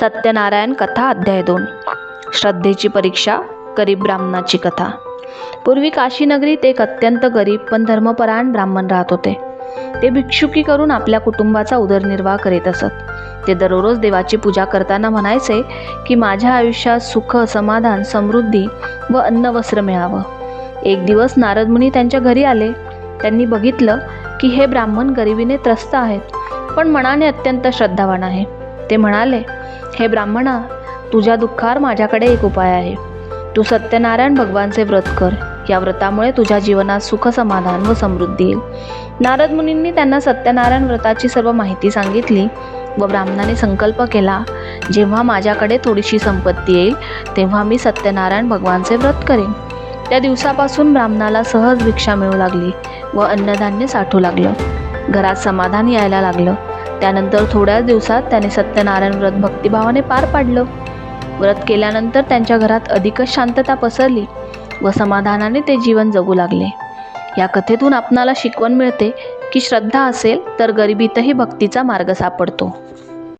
सत्यनारायण कथा अध्याय दोन. श्रद्धेची परीक्षा गरीब ब्राह्मणाची कथा. पूर्वी काशीनगरीत एक अत्यंत गरीब पण धर्मपरायण ब्राह्मण राहत होते. ते भिक्षुकी करून आपल्या कुटुंबाचा उदरनिर्वाह करीत असत. ते दररोज देवाची पूजा करताना म्हणायचे की माझ्या आयुष्यात सुख समाधान समृद्धी व अन्न वस्त्र मिळावं. एक दिवस नारदमुनी त्यांच्या घरी आले. त्यांनी बघितलं की हे ब्राह्मण गरिबीने त्रस्त आहेत पण मनाने अत्यंत श्रद्धावान आहे. ते म्हणाले हे ब्राह्मणा तुझ्या दुःखावर माझ्याकडे एक उपाय आहे. तू सत्यनारायण भगवानचे व्रत कर. या व्रतामुळे तुझ्या जीवनात सुख समाधान व समृद्धी येईल. नारद मुनींनी त्यांना सत्यनारायण व्रताची सर्व माहिती सांगितली व ब्राह्मणाने संकल्प केला जेव्हा माझ्याकडे थोडीशी संपत्ती येईल तेव्हा मी सत्यनारायण भगवानचे व्रत करेन. त्या दिवसापासून ब्राह्मणाला सहज भिक्षा मिळू लागली व अन्नधान्य साठू लागलं. घरात समाधान यायला लागलं. त्यानंतर थोड्याच दिवसात त्याने सत्यनारायण व्रत भक्तिभावाने पार पाडलं. व्रत केल्यानंतर त्यांच्या घरात अधिकच शांतता पसरली व समाधानाने ते जीवन जगू लागले. या कथेतून आपणाला शिकवण मिळते की श्रद्धा असेल तर गरिबीतही भक्तीचा मार्ग सापडतो.